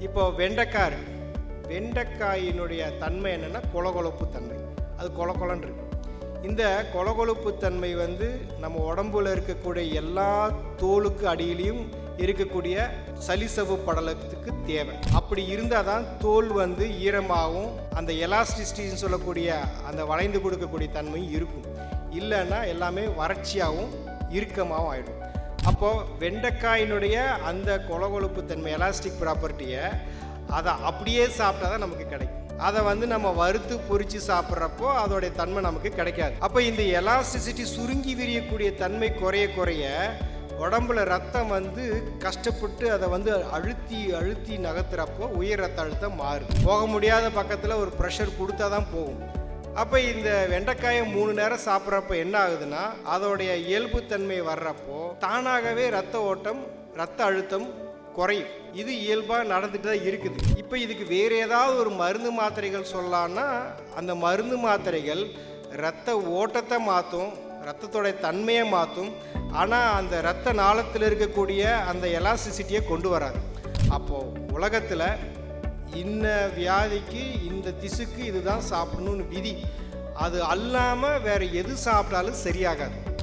இப்போ வெண்டைக்காய் இருக்கு. வெண்டைக்காயினுடைய தன்மை என்னென்னா கொலகொழப்பு தன்மை. அது கொல கொலன்னு இருக்கு. இந்த கொலகொழுப்பு தன்மை வந்து நம்ம உடம்புல இருக்கக்கூடிய எல்லா தோலுக்கு அடியிலையும் இருக்கக்கூடிய சலிசவு படலத்துக்கு தேவை. அப்படி இருந்தால் தான் தோல் வந்து ஈரமாகவும் அந்த எலாஸ்டிசிட்டின்னு சொல்லக்கூடிய அந்த வளைந்து கொடுக்கக்கூடிய தன்மையும் இருக்கும். இல்லைன்னா எல்லாமே வறட்சியாகவும் இறுக்கமாகவும் ஆகிடும் அப்போது வெண்டைக்காயினுடைய அந்த கொலகொழுப்பு தன்மை எலாஸ்டிக் ப்ராப்பர்ட்டியை அதை அப்படியே சாப்பிட்டா தான் நமக்கு கிடைக்கும். அதை வந்து நம்ம வறுத்து பொறிச்சு சாப்பிட்றப்போ அதோடைய தன்மை நமக்கு கிடைக்காது. அப்போ இந்த எலாஸ்டிசிட்டி சுருங்கி விரியக்கூடிய தன்மை குறைய குறைய உடம்புல ரத்தம் வந்து கஷ்டப்பட்டு அதை வந்து அழுத்தி அழுத்தி நகர்த்துறப்போ உயர் ரத்த அழுத்தம் மாறும் போக முடியாத பக்கத்தில் ஒரு ப்ரெஷர் கொடுத்தா தான் போகும். அப்போ இந்த வெண்டைக்காயை மூணு நேரம் சாப்பிட்றப்ப என்ன ஆகுதுன்னா அதோடைய இயல்புத்தன்மை வர்றப்போ தானாகவே ரத்த ஓட்டம் ரத்த அழுத்தம் குறையும். இது இயல்பாக நடந்துட்டு தான் இருக்குது. இப்போ இதுக்கு வேறு ஏதாவது ஒரு மருந்து மாத்திரைகள் சொல்லலான்னா அந்த மருந்து மாத்திரைகள் ரத்த ஓட்டத்தை மாற்றும் ரத்தத்தோடைய தன்மையை மாற்றும் ஆனால் அந்த ரத்த நாளத்தில் இருக்கக்கூடிய அந்த எலாஸ்டிசிட்டியை கொண்டு வராது. அப்போது உலகத்தில் இன்ன வியாதிக்கு இந்த திசுக்கு இதுதான் சாப்பிடணும்னு விதி. அது அல்லாமல் வேறு எது சாப்பிட்டாலும் சரியாகாது.